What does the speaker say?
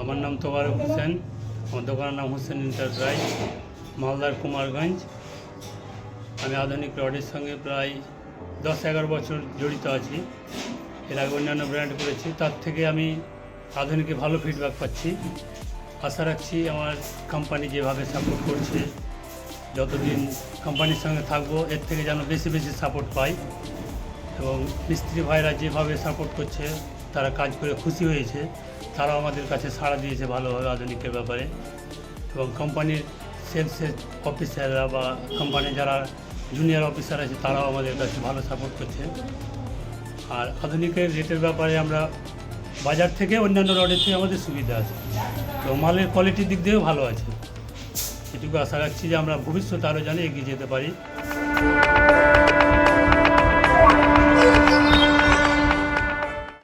আমার নাম তোবারক হোসেন। আমার দোকানের নাম হোসেন এন্টারপ্রাইজ মালদার কুমারগঞ্জ। আমি আধুনিক রডের সঙ্গে প্রায় দশ এগারো বছর জড়িত আছি। এর আগে অন্যান্য ব্র্যান্ড করেছি। তার থেকে আমি আধুনিকে ভালো ফিডব্যাক পাচ্ছি। আশা রাখছি আমার কোম্পানি যেভাবে সাপোর্ট করছে, যতদিন কোম্পানির সঙ্গে থাকব, এর থেকে যেন বেশি বেশি সাপোর্ট পাই। এবং মিস্ত্রি ভাইরা যেভাবে সাপোর্ট করছে তারা কাজ করে খুশি হয়েছে। তারাও আমাদের কাছে সাড়া দিয়েছে ভালোভাবে আধুনিকের ব্যাপারে। এবং কোম্পানির সেলসের অফিসাররা বা কোম্পানির যারা জুনিয়র অফিসার আছে, তারাও আমাদের কাছে ভালো সাপোর্ট করছে। আর আধুনিকের রেটের ব্যাপারে আমরা বাজার থেকে অন্যান্য রডের থেকে আমাদের সুবিধা আছে। তো মালের কোয়ালিটির দিক দিয়েও ভালো আছে। এটুকু আশা রাখছি যে আমরা ভবিষ্যতে আরও জানি এগিয়ে যেতে পারি।